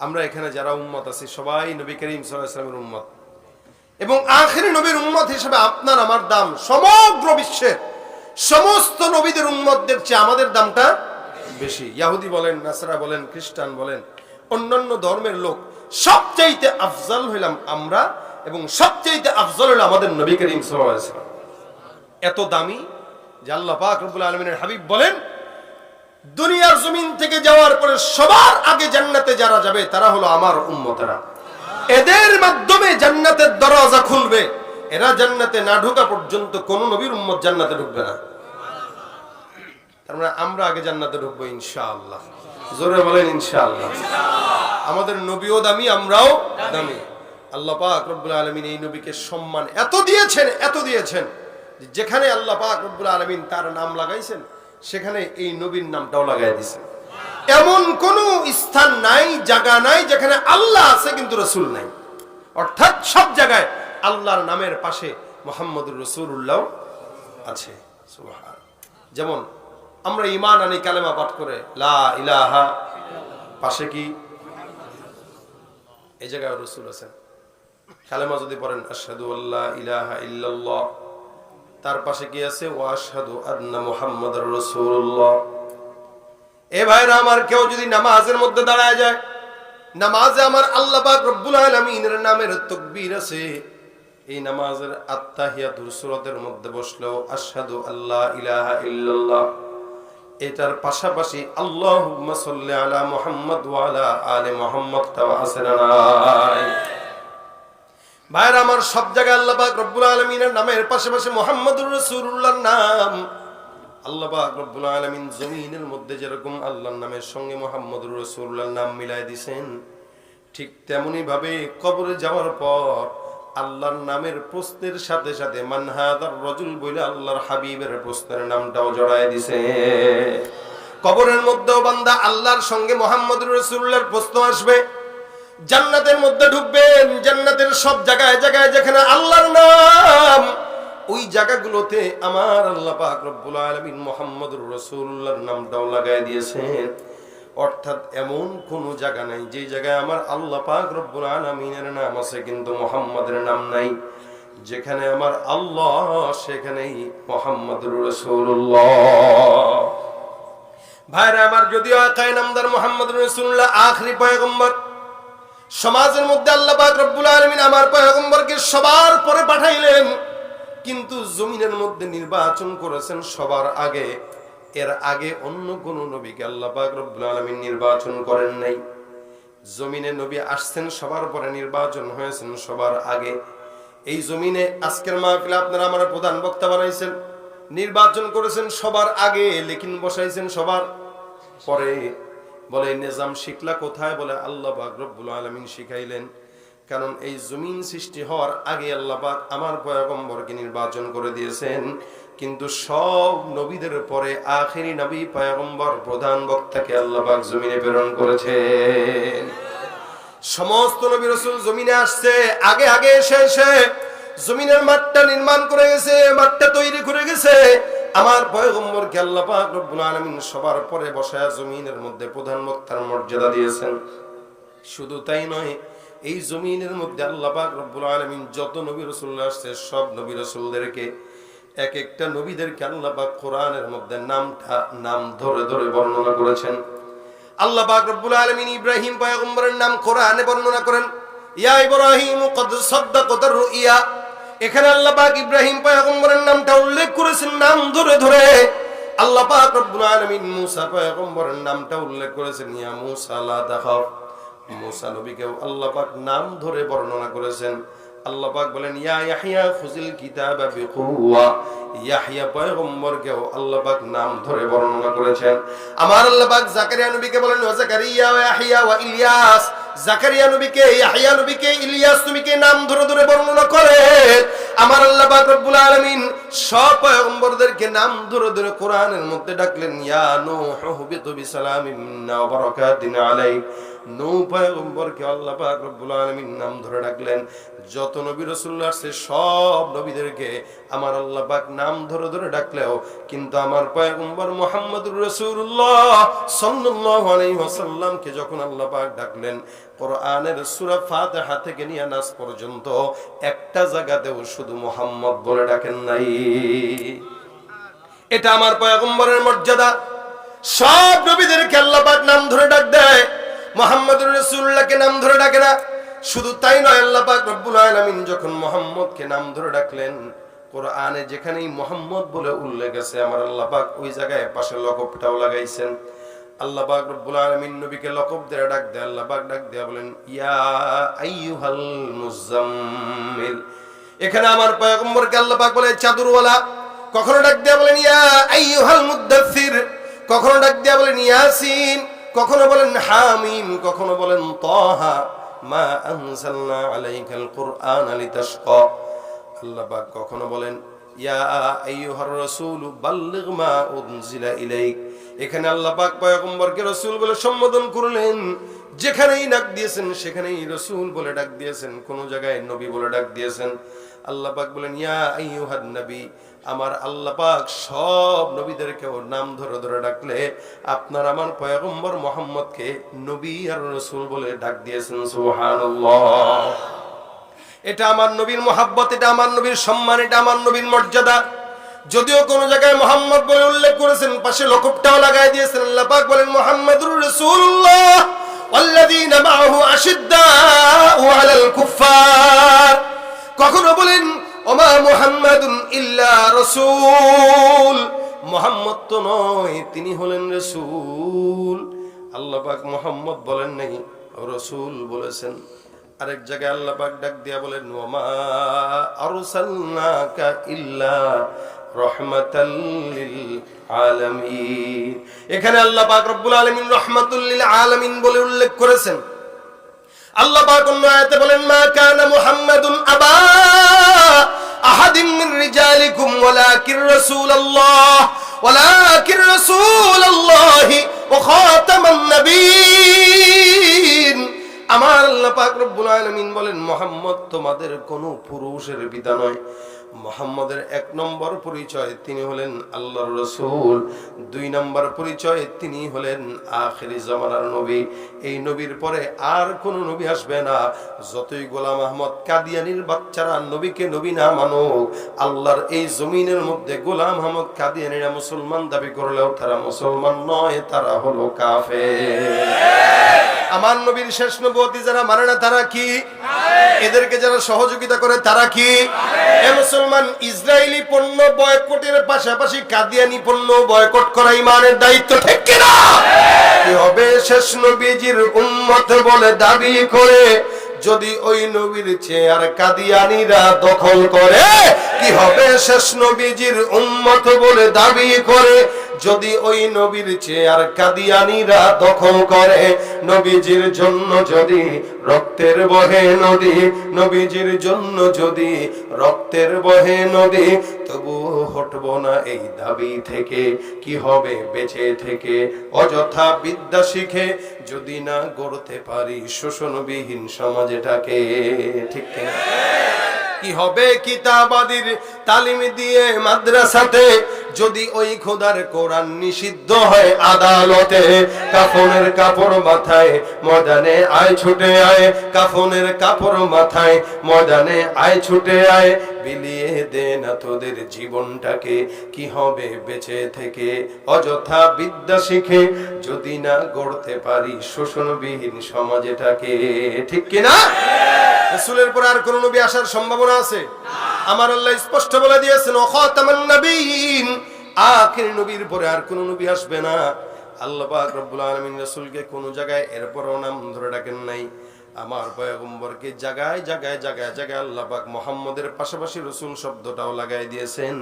আমরা এখানে যারা উম্মত আছি, সবাই নবী করিম সাল্লামের উম্মত এবং আখেরি নবীর উম্মত হিসেবে আপনার, আমার দাম সমগ্র বিশ্বের সমস্ত নবীদের উম্মতদের চেয়ে আমাদের দামটা বেশি ইয়াহুদি বলেন, নাসরা বলেন, খ্রিস্টান বলেন, অন্যান্য ধর্মের লোক সবচাইতে আফজাল হইলাম আমরা এবং সবচাইতে আফজল হইল আমাদের নবী করিম ওয়াসাল্লাম। এত দামি আল্লাহ পাক রব্বুল আলমিনের হাবিব বলেন দুনিয়ার জমিন থেকে যাওয়ার পরে সবার আগে জান্নাতে যারা যাবে, তারা হলো আমার উম্মতেরা। এদের মাধ্যমে জান্নাতের দরজা খুলবে। এরা জান্নাতে না ঢোকা পর্যন্ত কোন নবীর উম্মত জান্নাতে ঢুকবে না। মানে আমরা আগে জান্নাতে ঢুকবো ইনশাআল্লাহ। জোরে বলেন ইনশাআল্লাহ। আমাদের নবীও দামি, আমরাও দামি। আল্লাহ পাক রব্বুল আলমিন এই নবীকে সম্মান এত দিয়েছেন এত দিয়েছেন যেখানে আল্লাহ পাক রব্বুল আলমিন তার নাম লাগাইছেন সেখানে এই নবীর নামটাও লাগাই দিছে। এমন কোন স্থান নাই, জায়গা নাই, যেখানে আল্লাহ আছে কিন্তু রসুল নাই। অর্থাৎ সব জায়গায় আল্লাহর নামের পাশে মোহাম্মদুর রসুল্লাহ আছে। যেমন আমরা ইমান আনি, কালেমা পাঠ করে, লা ইলাহা, পাশে কি? এই জায়গায় রসুল আছেন। কালেমা যদি পড়েন, আশহাদু আল্লাহ ইলাহা ইল্লাল্লাহ। তার পাশে কি আছে? ওয়াশহাদু আন্না মুহাম্মাদার রাসূলুল্লাহ। এ ভাইরা, আমার কেউ যদি নামাজের মধ্যে দাঁড়ায় যায়, নামাজে আমার আল্লাহ পাক রব্বুল আলামিনের নামের তাকবীর আছে, এই নামাজের আত্তাহিয়াতুর সূরাতের মধ্যে বসলেও আশহাদু আল্লাহ ইলাহা ইল্লাল্লাহ। এটার পাশাপাশি আল্লাহুম্মা সাল্লি আলা মুহাম্মদ ওয়া আলা আলি মুহাম্মদ? ভাইরা, আমার সব জায়গায় আল্লাহ পাক রব্বুল আলামিনের নামের পাশাপাশি মুহাম্মদুর রাসূলুল্লাহর নাম। আল্লাহ পাক রব্বুল আলামিন জমিনের মধ্যে যেরকম আল্লাহর নামের সঙ্গে মুহাম্মদুর রাসূলুল্লাহর নাম মিলাই দিছেন, ঠিক তেমনি ভাবে কবরে যাওয়ার পর আল্লাহর নামের প্রশ্নের সাথে সাথে মানহাদার রজুল বলে আল্লাহর হাবিবের প্রশ্নের নামটাও জড়ায় দিছে। কবরের মধ্যেও বান্দা আল্লাহর সঙ্গে মোহাম্মদুর রসুল্লাহর প্রশ্ন আসবে। জান্নাতের মধ্যে ঢুকবেন, জান্নাতের সব জায়গায় জায়গায় যেখানে আল্লাহর নাম, ওই জায়গাগুলোতে আমার আল্লাহ পাক রব্বুল আলামিন মুহাম্মদুর রাসূলুল্লাহর নামটাও লাগায় দিয়েছেন। অর্থাৎ এমন কোন জায়গা নাই যে জায়গায় আমার আল্লাহ পাক রব্বুল আলামিনের নাম আছে, কিন্তু মুহাম্মাদের নাম নাই। যেখানে আমার আল্লাহ, সেখানেই মুহাম্মদুর রাসূলুল্লাহ। ভাইরা, আমার যদিও আকায় নামদার মুহাম্মদুর রাসূলুল্লাহ, আখরি পয়গম্বর সমাজের মধ্যে আল্লাহ রব্বুল আলামিন আমার পয়গম্বরকে সবার পরে পাঠাইলেন। কিন্তু জমিনের মধ্যে নির্বাচন করেছেন সবার আগে। এর আগে অন্য কোন নবীকে আল্লাহ রব্বুল আলামিন নির্বাচন করেন নাই। জমিনে নবী আসছেন, সবার পরে নির্বাচন হয়েছেন সবার আগে। এই জমিনে আজকের মাহফিলে আপনারা আমার প্রধান বক্তা বানাইছেন। নির্বাচন করেছেন সবার আগে, লেকিন বসাইছেন সবার পরে। বলে, নিজাম শিখলা কোথায়? বলে, আল্লাহ পাক রব্বুল আলামিন শিখাইলেন। কারণ এই জমিন সৃষ্টি হওয়ার আগে আল্লাহ পাক আমার পয়গম্বরকে নির্বাচন করে দিয়েছেন। কিন্তু সব নবীদের পরে আখেরি নবী, পয়গম্বর, প্রধান বক্তাকে আল্লাহ পাক জমিনে প্রেরণ করেছেন। সমস্ত নবী রসুল জমিনে আসছে, আগে আগে, এসে এসে জমিনের মাঠটা নির্মাণ করে গেছে, মাঠটা তৈরি করে গেছে। আমার পয়গম্বরকে আল্লাহ রব্বুল আলামিন সবার পরে বসায় জমিনের মধ্যে প্রধান বক্তার মর্যাদা দিয়েছেন? শুধু তাই নয়, এই জমিনের মধ্যে আল্লাহ পাক রব্বুল আলামিন যত নবী রাসূল আসছে, সব নবী রাসূলদেরকে এক একটা নবীদেরকে আল্লাহ কোরআনের মধ্যে নামটা, নাম ধরে ধরে বর্ণনা করেছেন। আল্লাহ পাক রব্বুল আলামিন ইব্রাহিম পয়গম্বরের নাম কোরআনে বর্ণনা করেন, ইয়া ইব্রাহিম, কদ সাদ্দাকাতার রুইয়া এখানে আল্লাহ পাক ইব্রাহিম পয়গম্বরের নামটা উল্লেখ করেছেন, নাম ধরে ধরে। আল্লাহ পাক রব্বুল আলামিন মুসা পয়গম্বরের নামটা উল্লেখ করেছেন, ইয়া মুসা লা তাখাফ। মুসা নবীকেও আল্লাহ পাক নাম ধরে বর্ণনা করেছেন। আল্লাহ পাক বলেন, ইয়া ইয়াহইয়া খুজিল কিতাবা বিকুওয়া। ইয়াহইয়া পয়গম্বরকেও আল্লাহ পাক নাম ধরে বর্ণনা করেছেন। আমার আল্লাহ পাক জাকারিয়া নবীকে বলেন ওয়া জাকারিয়া ওয়া ইয়াহইয়া ওয়া ইলিয়াস জাকারিয়া নবীকে, ইয়াহিয়া নবীকে, ইলিয়াস নবীকে নাম ধরে ধরে বর্ণনা করে। আমার আল্লাহ পাক রব্বুল আলামিন সব পয়গম্বরদেরকে নাম ধরে ধরে কোরআনের মধ্যে ডাকলেন, ইয়া নূহ হুবিতু বিসালামিন ওয়া বারাকাতিন আলাইহি নূহ পয়গম্বরকে আল্লাহ পাক রব্বুল আলামিন নাম ধরে ডাকলেন যত নবী রাসূলুল্লাহ আসছে, সব নবীদেরকে আমার আল্লাহ পাক নাম ধরে ধরে ডাকলেও, কিন্তু আমার পয়গম্বর মুহাম্মদুর রাসূলুল্লাহ সাল্লাল্লাহু যখন আল্লাহ পাক ডাকলেন, কোরআনের থেকে নিয়ে নাস পর্যন্ত একটা জায়গাতেও শুধু মুহাম্মদ বলে ডাকেন নাই। এটা আমার পয়গম্বরের মর্যাদা। সব নবীদেরকে আল্লাহ পাক নাম ধরে ডাক দেয়। মোহাম্মদুর রাসূলুল্লাহকে নাম ধরে ডাকে না। শুধু তাই নয়, আল্লাহ পাক রব্বুল আলামিন যখন মোহাম্মদকে নাম ধরে ডাকলেন, কোরআনে যেখানেই মোহাম্মদ বলে উল্লেখ আছে, আমার আল্লাহ পাক ওই জায়গায় পাশে লকবটাও লাগাইছেন। আল্লাহ পাক রব্বুল আলামিন নবীকে লকব দিয়ে ডাক দেয়, আল্লাহ ডাক দেয়া বলেন, ইয়া আইয়ুহাল মুজাম্মিল এখানে আমার পয়গম্বরকে আল্লাহ পাক বলে, চাদরওয়ালা। কখনো ডাক দেয়া বলেন, ইয়া আইয়ুহাল মুদ্দাথির কখনো ডাক দেয়া বলেন, ইয়াসিন। কখনো বলেন, হামিম। কখনো বলেন, তাহা। মা আল্লাহ পাক কখনো বলেন, ইয়া এখানে আল্লাহ পয়গম্বরকে রাসূল বলে সম্বোধন করলেন। যেখানেই ডাক দিয়েছেন, সেখানেই রাসূল বলে ডাক দিয়েছেন। কোন জায়গায় নবী বলে ডাক দিয়েছেন। আল্লাহ পাক বলেন, ইয়া আইয়ুহান নবী আমার আল্লাহ পাক সব নবীদেরকে ওর নাম ধরে ধরে ডাকলে আপনার আমার পয়গম্বর মোহাম্মদকে নবী আর রসুল বলে ডাক দিয়েছেন সুবহানাল্লাহ এটা আমার নবীর মোহাব্বত এটা আমার নবীর সম্মান এটা আমার নবীর মর্যাদা যদিও কোন জায়গায় মোহাম্মদ বলে উল্লেখ করেছেন পাশে লকবটাও লাগাই দিয়েছেন আল্লাহ পাক বলেন মোহাম্মদুর রাসূলুল্লাহ والذين معه أشداء على الكفار কখনো বলেন ওমা মুহাম্মাদুন ইল্লা রাসূল। মোহাম্মদ তো নয়, তিনি হলেন রাসূল। আল্লাহ পাক মোহাম্মদ বলেন নাই, রসুল বলেছেন। আরেক জায়গায় আল্লাহ পাক ডাক দিয়া বলেন, ওমা আরসালনাকা ইল্লা এখানে আল্লাহ পাক রব্বুল আলামিন রহমাতুল লিল আলামিন বলে উল্লেখ করেছেন। আল্লাহ পাক অন্য আয়াতে বলেন, মা কানা মুহাম্মাদুন আবা। আহাদিম رجالكم ولكن رسول الله ولكن رسول الله وخاتم النبيين আমার আল্লাহ পাক রব্বুল আলামিন বলেন, মোহাম্মদ, তোমাদের কোনো পুরুষের পিতা নয়। মোহাম্মদের এক নম্বর পরিচয় তিনি হলেন আল্লাহর রসুল। দুই নম্বর পরিচয় তিনি হলেন আখেরি জামানার নবী। এই নবীর পরে আর কোন নবী আসবে না। যতই গোলাম আহমদ কাদিয়ানির বাচ্চারা নবীকে নবী না মানুক, আল্লাহর এই জমিনের মধ্যে গোলাম আহমদ কাদিয়ানিরা মুসলমান দাবি করলেও তারা মুসলমান নয়, তারা হলো কাফে আমার নবীর শেষ নবতী যারা মানে না তারা কি? এদেরকে যারা সহযোগিতা করে তারা কি? মুসলমান ইসরায়েলি পণ্য বয়কটের পাশাপাশি কাদিয়ানি পণ্য বয়কট করা ইমানের দায়িত্ব ঠিক কিনা? কি হবে শেষ নবীজির উম্মত বলে দাবি করে? যদি ওই নবীর চেয়ার কাদিয়ানিরা দখল করে, কি হবে শেষ নবীজির উম্মত বলে দাবি করে? যদি ওই নবীর চেয়ার কাদিয়ানিরা দখল করে, নবীজির জন্য যদি রক্তের বহে নদী, নবীজির জন্য যদি রক্তের বহে নদী, তবু হটব না এই দাবি থেকে, কি হবে বেঁচে থেকে অযথা বিদ্যা শিখে যদি না গড়তে পারি শোষণবিহীন সমাজটাকে, ঠিক? কি হবে কিতাবাদির তালিম দিয়ে মাদ্রাসাতে? যদি ওই খোদার কোরআন নিষিদ্ধ হয় আদালতে, কাফনের কাপড় মাথায় ময়দানে আয়, ছুটে আয়। কাফনের কাপড় মাথায় ময়দানে আয়, ছুটে আয়। বিলিয়ে দে না তোদের জীবনটাকে, কি হবে বেঁচে থেকে? অযথা বিদ্যা শিখে যদি না গড়তে পারি শোষণবিহীন সমাজেটাকে, ঠিক কিনা? রাসূলের পর আর কোন নবী আসার সম্ভাবনা আছে? আমার আল্লাহ স্পষ্ট বলে দিয়েছেন খাতামান নবীন আখির নবীর পরে আর কোন নবী আসবে না। আল্লাহ পাক রব্বুল আলামিন রাসূলকে কোন জায়গায় এরপরও নাম ধরে ডাকেন নাই। আমার পয়গম্বরকে জায়গায় জায়গায় জায়গায় জায়গায় আল্লাহ পাক মুহাম্মদের পাশাপাশি রসুল শব্দটাও লাগাই দিয়েছেন।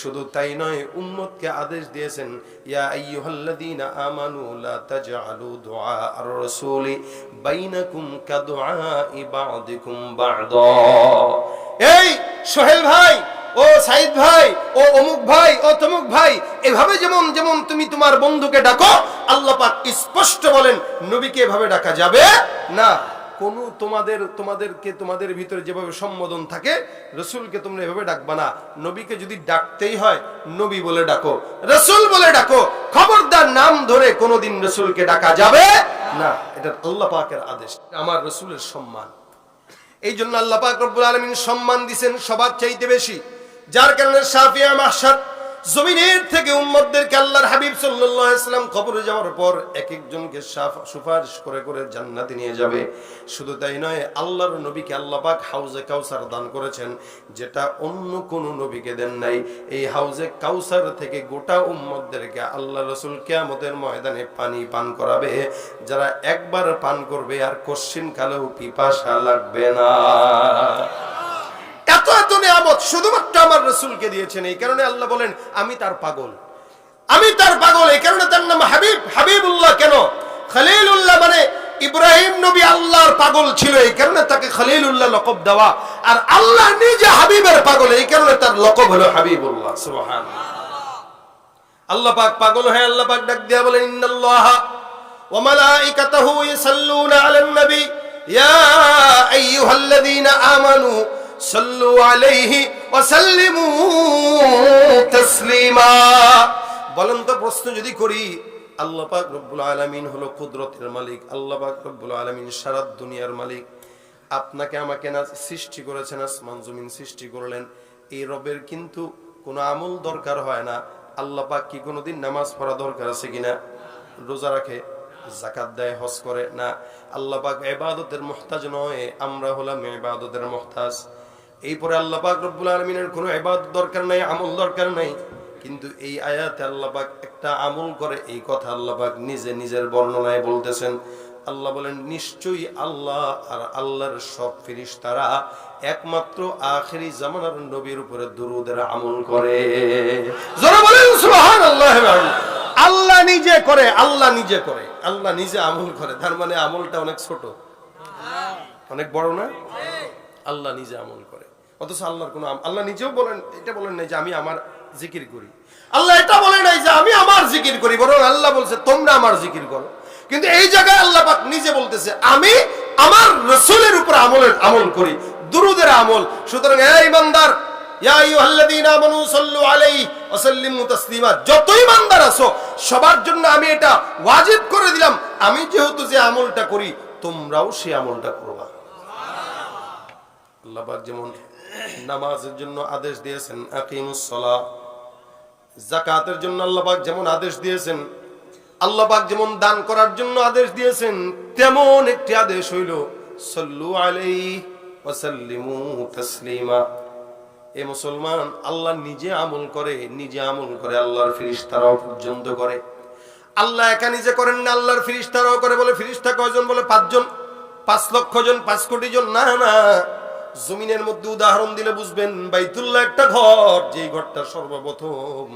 শুধু তাই নয়, উম্মতকে আদেশ দিয়েছেন, ইয়া আইয়ুহাল্লাযীনা আমানু লা তাজআলু দুআ আর-রাসূলি বাইনাকুম কাদুআই বা'দিকুম বা'দা। এই সোহেল ভাই, ও সাইদ ভাই, ও অমুক ভাই, ও তমুক ভাই, এভাবে যেমন যেমন তুমি তোমার বন্ধুকে ডাকো, আল্লাহ পাক স্পষ্ট বলেন, নবীকে এভাবে ডাকা যাবে না। কোন তোমাদের, তোমাদেরকে, তোমাদের ভিতরে যেভাবে সম্বোধন থাকে, রসুলকে তোমরা এভাবে ডাকবা না। নবীকে যদি ডাকতেই হয়, নবী বলে ডাকো। রসুল বলে ডাকো। খবরদার নাম ধরে কোনোদিন রসুলকে ডাকা যাবে না। এটা আল্লাহ পাকের আদেশ। আমার রসুলের সম্মান। এই জন্য আল্লাহ পাক রব্বুল আলমিন সম্মান দিছেন সবার চাইতে বেশি। যার কারণে সাফিয়া মাহসার জমিনের থেকে উম্মতদেরকে আল্লাহর হাবিব সাল্লাল্লাহু আলাইহি কবরে যাওয়ার পর এক একজনকে সুপারিশ করে করে জান্নাতে নিয়ে যাবে। শুধু তাই নয়, আল্লাহর নবীকে আল্লাহ পাক হাউজে কাউসার দান করেছেন, যেটা অন্য কোন নবীকে দেন নাই। এই হাউজে কাউসার থেকে গোটা উম্মতদেরকে আল্লাহ রসুল কিয়ামতের ময়দানে পানি পান করাবে। যারা একবার পান করবে, আর কশ্চিন কালেও পিপাসা লাগবে না। এত নিয়ামত শুধুমাত্র আমার রসুলকে দিয়েছেন, এই কারণে আল্লাহ বলেন, আমি তার পাগল। আমি তার পাগল, এই কারণে তার নাম হাবিব। হাবিবুল্লাহ কেন? খালিলুল্লাহ মানে ইব্রাহিম নবী আল্লাহর পাগল ছিল, এই কারণে তাকে খালিলুল্লাহ লকব দেওয়া। আর আল্লাহ নিজে হাবিবের পাগল, এই কারণে তার লকব হলো হাবিবুল্লাহ, সুবহানাল্লাহ। আল্লাহ পাক পাগল হয়ে আল্লাহ পাক ডাক দিয়া বলেন, ইন্নাল্লাহ ওয়া মালাইকাতাহু ইসাল্লুনা আলান নবী ইয়া আইয়ুহাল্লাযীনা আমানু সাল্লু আলাইহি ওয়া সাল্লিমু তাসলিমা। বলেন তো প্রশ্ন যদি করি, আল্লাহ পাক রব্বুল আলামিন হলো কুদরতের মালিক, আল্লাহ পাক রব্বুল আলামিন সারা দুনিয়ার মালিক। আপনাকে আমাকে না সৃষ্টি করেছেন, আসমান জমিন সৃষ্টি করলেন। এই রবের কিন্তু কোনো আমল দরকার হয় না। আল্লাহ পাক কি কোনোদিন নামাজ পড়া দরকার আছে কিনা? রোজা রাখে জাকাত দেয়, হজ করে? না। আল্লাহ পাক এবাদতের মোহতাজ নয়, আমরা হলাম এবাদতের মোহতাজ। এই পরে আল্লাহ রব্বুল আলমিনের কোনো এবাদত দরকার নাই, আমল দরকার নাই। কিন্তু এই আয়াতে আল্লাহ পাক একটা আমল করে, এই কথা আল্লাহ পাক নিজে নিজের বর্ণনায় বলতেছেন। আল্লাহ বলেন, নিশ্চয়ই আল্লাহ আর আল্লাহর সব ফিরিস তারা একমাত্র আখেরি জামানার নবীর উপরে দুরুদের আমল করে। আল্লাহ নিজে করে, আল্লাহ নিজে করে। আল্লাহ নিজে আমল করে, তার মানে আমলটা অনেক ছোট। অনেক বড় না? আল্লাহ নিজে আমল করে। অথচ আল্লাহর কোনো আল্লাহ নিজেও বলেন, এটা বলেন নাই যে আমি আমার জিকির করি। আল্লাহ এটা বলে নাই যে আমি আমার জিকির করি, বরং আল্লাহ বলছে, তোমরা আমার জিকির করো। কিন্তু এই জায়গায় আল্লাহ পাক নিজে বলতেছে, আমি আমার রসুলের উপর আমলের আমল করি, দুরুদের আমল। সুতরাং এই ইমানদার আমলটা করি, তোমরাও সেই আমলটা করবা। আল্লাহ যেমন নামাজের জন্য আদেশ দিয়েছেন, আকিমুস সালাহ। জাকাতের জন্য আল্লাহ পাক যেমন আদেশ দিয়েছেন আল্লাহবাক যেমন দান করার জন্য আদেশ দিয়েছেন, তেমন একটি আদেশ হইল, সল্লু আলাইহি ওয়া সাল্লিমু এ মুসলমান আল্লাহ নিজে আমল করে, নিজে আমল করে আল্লাহর ফিরিস্তারাও পর্যন্ত করে। আল্লাহ একা নিজে করেন না, আল্লাহর ফিরিস্তারাও করে বলে ফিরিস্তা কয়জন বলে? পাঁচজন? পাঁচ লক্ষ জন, পাঁচ কোটি জন? না না। জমিনের মধ্যে উদাহরণ দিলে বুঝবেন, বাইতুল্লাহ একটা ঘর, যেই ঘরটা সর্বপ্রথম।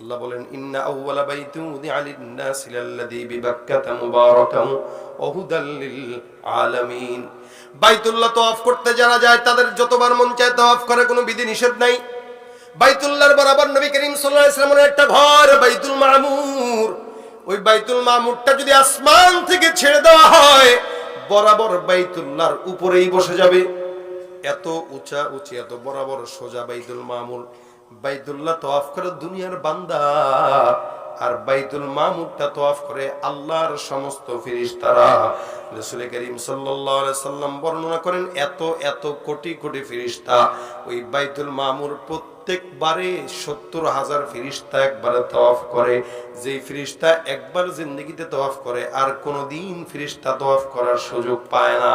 আল্লাহ বলেন, ইন্না আউওয়ালা বাইতু উদিআ লিন-নাসি লাল্লাযী বিবাক্কাতা মুবারাকান ওয়া হুদাল লিল আলামিন বাইতুল্লাহ তওয়াফ করতে যারা যায়, তাদের যতবার মন চায় তওয়াফ করে কোনো বিধি নিষেধ নাই। বাইতুল্লাহর বরাবর নবী করিম সাল্লাল্লাহু আলাইহি একটা ঘর, বাইতুল মামুর। ওই বাইতুল মামুরটা যদি আসমান থেকে ছেড়ে দেওয়া হয়, বরাবর বাইতুল্লাহর উপরেই বসে যাবে। এত উঁচা উঁচি, এত বরাবর সোজা বাইতুল মামুর বাইতুল্লাহ তওয়াফ করে দুনিয়ার বান্দা। আর বাইতুল মামুরটা তওয়াফ করে আল্লাহর সমস্ত ফিরিস্তারা। রাসূল করিম সাল্লাম বর্ণনা করেন, এত এত কোটি কোটি ফিরিস্তা। ওই মামুর প্রত্যেকবারে সত্তর হাজার ফিরিস্তা একবারে তওয়াফ করে। যেই ফিরিস্তা একবার জিন্দগিতে তওয়াফ করে, আর কোনোদিন ফিরিস্তা তওয়াফ করার সুযোগ পায় না।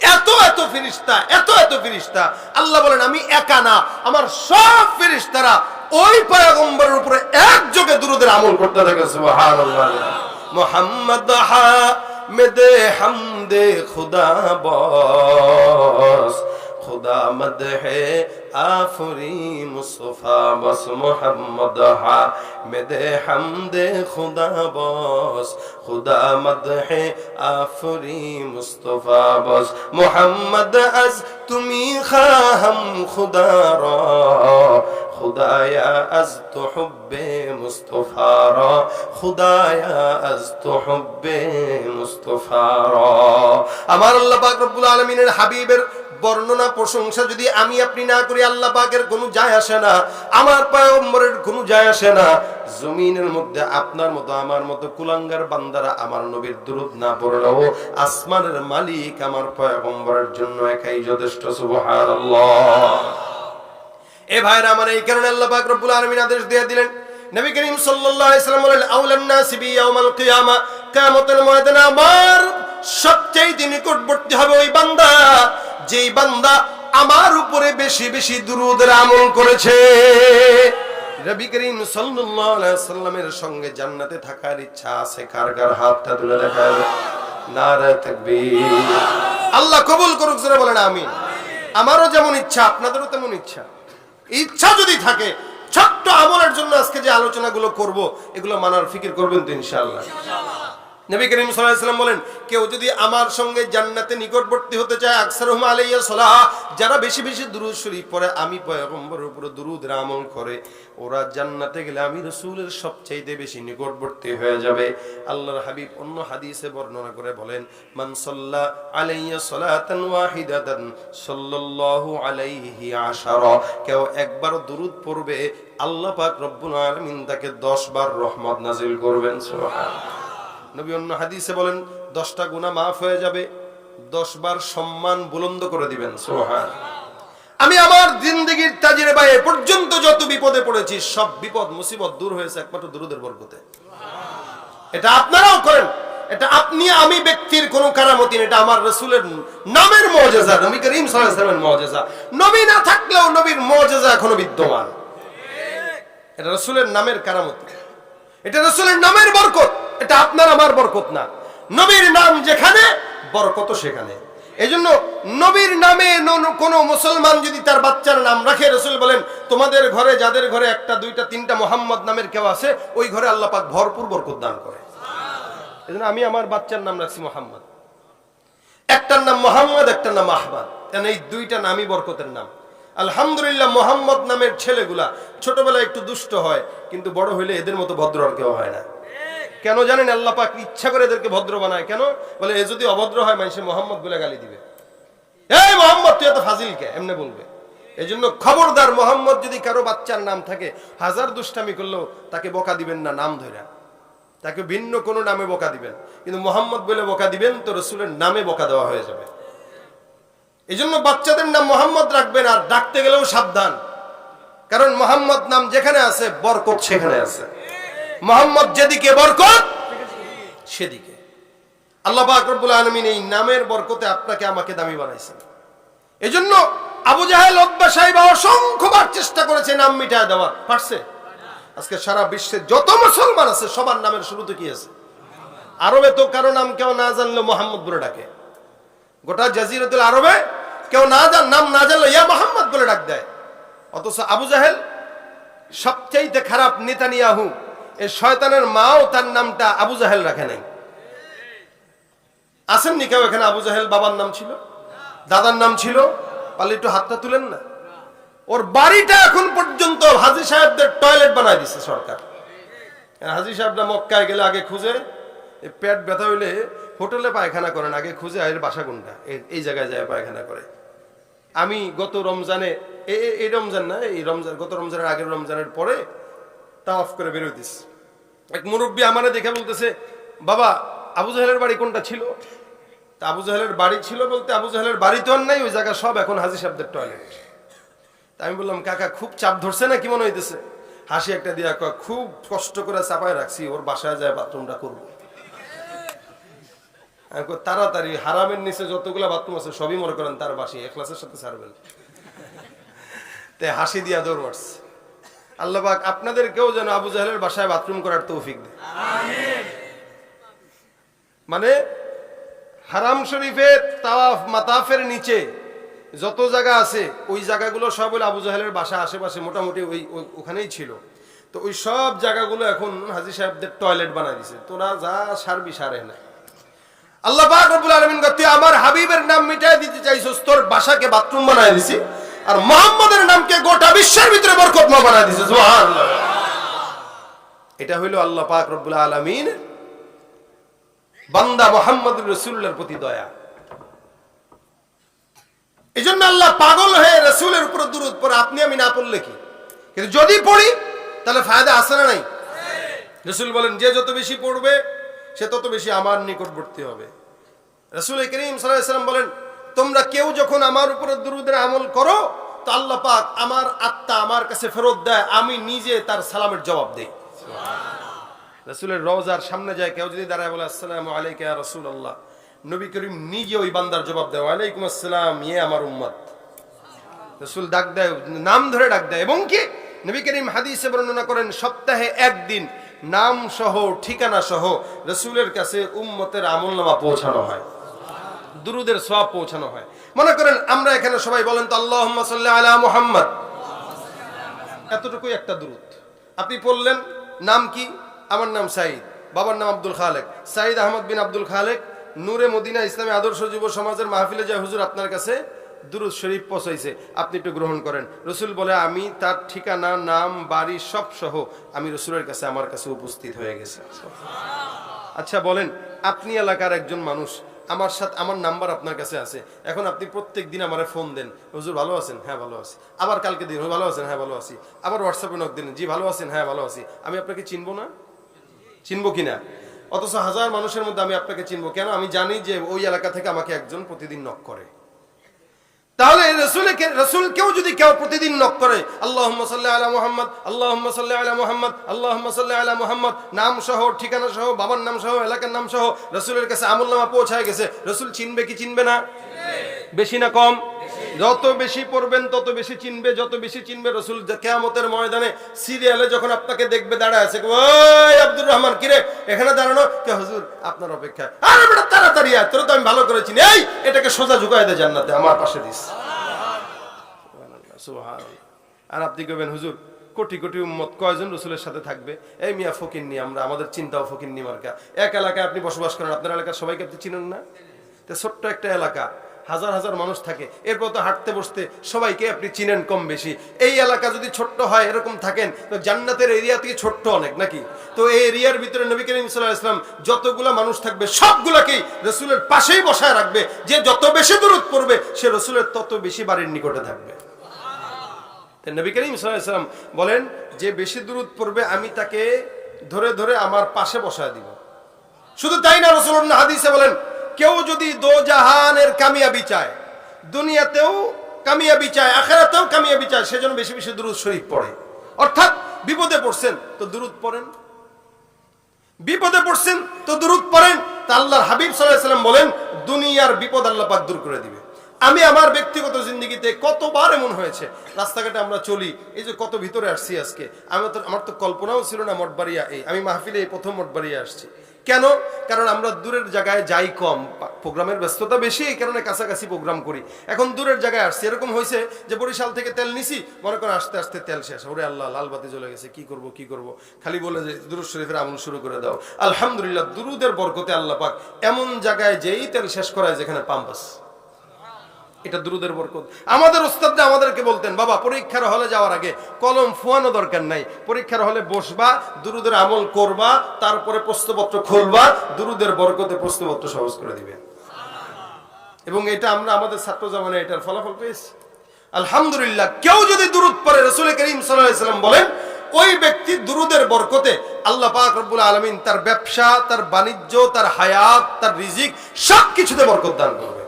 এত এত ফিরিস্তা, এত এত ফিরিস্তা। আল্লাহ বলেন, আমি একা না, আমার সব ফিরিস্তারা ওই পায়গম্বরের উপরে একযোগে দুরুদের আমল করতে থাকে মোহাম্মদ হা মেদে হামদে খুদা বস। খুদা মদ হে আফরি মুস্তফা বস মোহাম্মদ হা মেদে হামদে খুদা বস খুদা মদ হে আফরি মুস্তফা বস মোহাম্মদ আজ তুমি খা হাম খুদা র خدايا أزت حب مصطفى را خدايا أزت حب مصطفى را أمر الله باك رب العالمين الحبيب বর্ণনা, প্রশংসা যদি আমি আপনি না করি, আল্লাহ পাকের কোনো যায় আসে না, আমার পয়গম্বরের কোনো যায় আসে না। জমিনের মধ্যে আপনার মতো, আমার মতো কুলাঙ্গার বান্দারা আমার নবীর দুরুদ না পড়লেও আসমানের মালিক আমার পয়গম্বরের জন্য একাই যথেষ্ট, সুবহানাল্লাহ। এ ভাইরা আমার এই কারণে আল্লাহ পাক রব্বুল আলামিন আদেশ দিয়ে দিলেন, নবী করিম সাল্লাল্লাহু আলাইহি সাল্লাম বলেন, আউলান নাসি বি ইয়াউমাল কিয়ামা, কিয়ামতের ময়দানে আমার সবচেয়ে নিকটবর্তী হবে ওই বান্দা। যেই বান্দা আমার উপরে বেশি বেশি দুরূদের আমল করেছে। আল্লাহ কবুল করুক বলেন আমিন। আমারও যেমন ইচ্ছা, আপনাদেরও তেমন ইচ্ছা। ইচ্ছা যদি থাকে, ছোট্ট আমলের জন্য আজকে যে আলোচনাগুলো করব, এগুলো মানার ফিকির করবেন তো ইনশাআল্লাহ। নবী করিম ওয়াসাল্লাম বলেন, কেউ যদি আমার সঙ্গে জান্নাতে নিকটবর্তী হতে চায়, আকসারুহুম আলাইয়া সালাহ, যারা বেশি বেশি দুরূদ শরীফ পড়ে, আমি পয়গম্বরের উপরে দুরূদ আমল করে, ওরা জান্নাতে গেলে আমি রাসূলের সবচাইতে বেশি নিকটবর্তী হয়ে যাবে। আল্লাহর হাবিব অন্য হাদিসে বর্ণনা করে বলেন, মান সাল্লা আলাইয়া সালাতান ওয়াহিদাতান সাল্লাল্লাহু আলাইহি আশারা। কেউ একবার দুরূদ পড়বে, আল্লাহ পাক রব্বুল আলামিন তাকে 10 বার রহমত নাজিল করবেন, সুবহানাল্লাহ। নবী অন্য হাদিসে বলেন দশটা গুণা মাফ হয়ে যাবে দশ বার সম্মান বুলন্দ করে দিবেন সোহান আমি আমার জিন্দগির তাজিরে বা এ পর্যন্ত যত বিপদে পড়েছি সব বিপদ মুসিবত দূর হয়েছে একমাত্র দুরুদের বরকতে। এটা আপনারাও করেন এটা আপনি আমি ব্যক্তির কোন কারামতি না, এটা আমার রসুলের নামের মজেজা নবী করিম আলাইহি মজেজা নবী না থাকলেও নবীর মজেজা এখনও বিদ্যমান। এটা রসুলের নামের কারামতি এটা রসুলের নামের বরকত। এটা আপনার, আমার বরকত না। নবীর নাম যেখানে, বরকত সেখানে। এই জন্য নবীর নামে কোন মুসলমান যদি তার বাচ্চার নাম রাখে, রসুল বলেন, তোমাদের ঘরে, যাদের ঘরে একটা, দুইটা, তিনটা মোহাম্মদ নামের কেউ আছে, ওই ঘরে আল্লাহ পাক ভরপুর বরকত দান করে। এই আমি আমার বাচ্চার নাম রাখছি মোহাম্মদ। একটার নাম মোহাম্মদ, একটার নাম আহমদ। কেন এই দুইটা নামই বরকতের নাম? আলহামদুলিল্লাহ, মোহাম্মদ নামের ছেলেগুলা ছোটবেলায় একটু দুষ্ট হয়, কিন্তু বড় হইলে এদের মতো ভদ্র আর কেউ হয় না। কেন জানেন আল্লাহ পাক ইচ্ছা করে এদেরকে ভদ্র বানায়? কেন? বলে, এ যদি অভদ্র হয় মানুষে মোহাম্মদ বলে গালি দিবে। এই মোহাম্মদ, তুই এত ফাজিল কে? এমনি বলবে। এই জন্য খবরদার মোহাম্মদ যদি কারও বাচ্চার নাম থাকে, হাজার দুষ্টামি করলেও তাকে বকা দিবেন না নাম ধরে তাকে ভিন্ন কোনো নামে বকা দিবেন। কিন্তু মোহাম্মদ বলে বকা দিবেন, তো রসুলের নামে বকা দেওয়া হয়ে যাবে। এই জন্য বাচ্চাদের নাম মোহাম্মদ রাখবেন আর ডাকতে গেলেও সাবধান। কারণ মোহাম্মদ নাম যেখানে আছে, বরকত সেখানে আছে। মোহাম্মদ যেদিকে বরকত, সেদিকে। আল্লাহ পাক রব্বুল আলমিন এই নামের বরকতে আপনাকে আমাকে দামি বানাইছেন। এই জন্য আবু জাহেল অব্বা সাহেব অসংখ্যবার চেষ্টা করেছে নাম মিটায় দেওয়ার। পারছে? আজকে সারা বিশ্বের যত মুসলমান আছে, সবার নামের শুরুতে কি আছে? আরবে তো কারও নাম কেউ না জানলে মোহাম্মদ বলে ডাকে। গোটা জাজিরতুল আরবে কেউ না জান, নাম না জানলে ইয়া মোহাম্মদ বলে ডাক দেয়। অথচ আবু জাহেল সবচাইতে খারাপ নেতানিয়াহু এই শয়তানের মাও তার নামটা আবু জাহেল রাখে নাই। আসেননি কেউ এখানে আবু জাহেল বাবার নাম ছিল? দাদার নাম ছিল? পারলে একটু হাতটা তুলেন না। ওর বাড়িটা এখন পর্যন্ত হাজি সাহেবদের টয়লেট বানায় দিছে সরকার। হাজি সাহেবরা মক্কায় গেলে আগে খুঁজে পেট ব্যথা হইলে হোটেলে পায়খানা করেন, আগে খুঁজে এর বাসা কোনটা? এই- জায়গায় যায় পায়খানা করে। আমি গত রমজানে এই রমজান না, এই রমজান গত রমজানের আগের রমজানের পরে তাওয়াফ করে বেরোয় দিস এক মুরব্বী আমারে দেখে বলতেছে বাবা আবু জাহেলের বাড়ি কোনটা ছিল? তা আবু জাহেলের বাড়ি ছিল বলতে আবু জাহেলের বাড়ি তো আর নাই ওই জায়গা সব এখন হাজি সাহেবদের টয়লেট তা আমি বললাম কাকা খুব চাপ ধরছে না কি মনে হইতেছে? হাসি একটা দিয়া কয়, খুব কষ্ট করে চাপায় রাখছি ওর বাসায় যায় বাথরুমটা করব। তাড়াতাড়ি হারামের নিচে যতগুলা বাথরুম আছে সবই মনে করেন তার বাসি এখলাসের সাথে ছাড়বেন। তে হাসি দিয়া দৌড় মারছে। আল্লাহ পাক আপনাদের কেউ যেন আবু জাহেলের বাসায় বাথরুম করার তৌফিক দেয় মানে হারাম শরীফের তাওয়াফ মাতাফের নিচে যত জায়গা আছে, ওই জায়গাগুলো সব হলো আবু জাহেলের বাসা আশেপাশে মোটামুটি ওই ওখানেই ছিল। তো ওই সব জায়গাগুলো এখন হাজি সাহেবদের টয়লেট বানাই দিছে। তোরা যা সারবি, সারে না। আল্লাহ আমার হাবিবের নাম মিটাই দিতে চাইছস তোর বাসাকে বাথরুম বানায় দিছি। আর মোহাম্মদের নামকে গোটা বিশ্বের ভিতরে বরকতময় বানায় দিয়েছে, সুবহানাল্লাহ। এটা হইল আল্লাহ পাক রব্বুল আলামিন বান্দা মোহাম্মদ রসুল্লার প্রতি দয়া। এই জন্য আল্লাহ পাগল হয়ে রসুলের উপর দূরত পরে আপনি আমি না পড়লে কি? কিন্তু যদি পড়ি, তাহলে ফায়দা আসে না নাই? রসুল বলেন, যে যত বেশি পড়বে, সে তত বেশি আমার নিকটবর্তী হবে। রসুল করিম সাল্লাম বলেন তোমরা কেউ যখন আমার উপরে দুরুদের আমল করো, তো আল্লাহ পাক আমার আত্মা আমার কাছে ফেরত দেয়, আমি নিজে তার সালামের জবাব দেই। রসুলের রওজার সামনে যায়, কেউ যদি দাঁড়ায় বলে, আসসালাম আলাইকা রসুল আল্লাহ নবী করিম নিজে ওই বান্দার জবাব দেয়, ওয়ালাইকুম আসসালাম ইয়ে আমার উম্মত। রসুল ডাক দেয়, নাম ধরে ডাক দেয়, এবং কি? নবী করিম হাদিসে বর্ণনা করেন, সপ্তাহে একদিন নাম সহ ঠিকানা সহ রসুলের কাছে উম্মতের আমল নামা পৌঁছানো হয়। দুরুদের সব পৌঁছানো হয়। মনে করেন, আমরা এখানে সবাই বলেন তো আল্লাহ আলা মুহাম্মদ। এতটুকুই একটা দূরত আপনি পড়লেন, নাম কি? আমার নাম সাইদ বাবার নাম আব্দুল খালেক। সাইদ আহমদ বিন আব্দুল খালেক, নূরে মদিনা ইসলামী আদর্শ যুব সমাজের মাহফিলে যায় হুজুর, আপনার কাছে দুরুদ শরীফ পৌঁছাইছে। আপনি একটু গ্রহণ করেন। রসুল বলে, আমি তার ঠিকানা, নাম, বাড়ি সব সহ আমি রসুলের কাছে, আমার কাছে উপস্থিত হয়ে গেছে। আচ্ছা বলেন, আপনি এলাকার একজন মানুষ আমার সাথে, আমার নাম্বার আপনার কাছে আছে। এখন আপনি প্রত্যেক দিন আমার ফোন দেন। হুজুর, ভালো আছেন? হ্যাঁ ভালো আছি। আবার কালকে দিন ভালো আছেন? হ্যাঁ ভালো আছি। আবার হোয়াটসঅ্যাপে নক দিন জি, ভালো আছেন? হ্যাঁ ভালো আছি। আমি আপনাকে চিনবো না? চিনবো কিনা? অথচ হাজার মানুষের মধ্যে আমি আপনাকে চিনবো। কেন? আমি জানি যে ওই এলাকা থেকে আমাকে একজন প্রতিদিন নক করে। তাহলে রসুল রসুল কেউ যদি কেউ প্রতিদিন নক করে আল্লাহ সাল্লাহ আলা মোহাম্মদ আল্লাহ সাল্লাহ আলা মোহাম্মদ আল্লাহ সাল্লাহ আলা মোহাম্মদ, নাম সহ, ঠিকানা সহ, বাবার নাম সহ, এলাকার নাম সহ, রসুলের কাছে আমল নামা পৌঁছায় গেছে। রসুল চিনবে কি চিনবে না? বেশি না কম? যত বেশি পড়বেন, তত বেশি চিনবে, যত বেশি চিনবে রসুল কেয়ামতের ময়দানে সিরিয়ালে যখন আপনাকে দেখবে, দাঁড়ায় আছে ওই আব্দুর রহমান, কিরে, এখানে দাঁড়ানো? কে হুজুর, আপনার অপেক্ষা আরে তাড়াতাড়ি আয়, তোর তো আমি ভালো করেছি এই, এটাকে সোজা ঝুঁকাই দে জান্নাতে, আমার পাশে দিস। আর আপনি কবেন হুজুর, কোটি কোটি উম্মত কয়জন রসুলের সাথে থাকবে? এই মিয়া ফকির নিয়ে আমরা, আমাদের চিন্তাও ফকির নি মার্কা। এক এলাকায় আপনি বসবাস করেন, আপনার এলাকার সবাইকে আপনি চিনেন না? তো ছোট্ট একটা এলাকা হাজার হাজার মানুষ থাকে। এরপর তো হাঁটতে বসতে সবাইকে আপনি চিনেন কম বেশি। এই এলাকা যদি ছোট্ট হয়, এরকম থাকেন, তো জান্নাতের এরিয়া থেকে ছোট্ট অনেক নাকি? তো এই এরিয়ার ভিতরে নবী করিম সাল্লাহ ইসলাম যতগুলা মানুষ থাকবে, সবগুলাকেই রসুলের পাশেই বসায় রাখবে। যে যত বেশি দূরত পড়বে, সে রসুলের তত বেশি বাড়ির নিকটে থাকবে। নবী করিম সাল্লাম বলেন, যে বেশি দূরত পড়বে, আমি তাকে ধরে ধরে আমার পাশে বসায় দিব। শুধু তাই না রসুল্লাহ হাদিসে বলেন কেউ যদি দো জাহানের কামিয়াবি চায়, দুনিয়াতেও কামিয়াবি চায়, আখেরাতেও কামিয়াবি চায়, সেজন্য বেশি বেশি দুরুদ শরীফ পড়ে। অর্থাৎ বিপদে পড়ছেন, তো দুরুদ পড়েন। বিপদে পড়ছেন, তো দুরুদ পড়েন। তা আল্লাহর হাবিব সাল্লাম বলেন, দুনিয়ার বিপদ আল্লাহ পাক দূর করে দিবে। আমি আমার ব্যক্তিগত জিন্দগিতে কতবার এমন হয়েছে, রাস্তাঘাটে আমরা চলি, এই যে কত ভিতরে আসছি আজকে আমি তো আমার তো কল্পনাও ছিল না মঠবাড়িয়া এই আমি মাহফিলে এই প্রথম মঠবাড়িয়া আসছি। কেন? কারণ আমরা দূরের জায়গায় যাই কম। প্রোগ্রামের ব্যস্ততা বেশি, এই কারণে কাছাকাছি প্রোগ্রাম করি। এখন দূরের জায়গায় আসছি। এরকম হয়েছে যে বরিশাল থেকে তেল নিছি, মনে করেন আস্তে আস্তে তেল শেষ। ওরে আল্লাহ, লাল বাতি জ্বলে গেছে, কি করব কি করব? খালি বলে যে, দুরুদ শরীফের আমল শুরু করে দাও। আলহামদুলিল্লাহ, দুরুদের বরকতে আল্লাহ পাক এমন জায়গায় যেই তেল শেষ করায় যেখানে পাম্পাস এটা দুরুদের বরকত। আমাদের ওস্তাদরা আমাদেরকে বলতেন, বাবা, পরীক্ষার হলে যাওয়ার আগে কলম ফুয়ানো দরকার নাই। পরীক্ষার হলে বসবা, দুরুদের আমল করবা, তারপরে প্রশ্নপত্র খুলবা, দুরুদের বরকতে প্রশ্নপত্র সহজ করে দিবে। এবং এটা আমরা আমাদের ছাত্র জামানে এটার ফলাফল পেয়েছি। আলহামদুলিল্লাহ, কেউ যদি দুরুদ পড়ে, রসুল করিম সাল্লাম বলেন, ওই ব্যক্তি দুরুদের বরকতে আল্লাহ পাক রব্বুল আলমিন তার ব্যবসা, তার বাণিজ্য, তার হায়াত, তার রিজিক সব কিছুতে বরকত দান করবে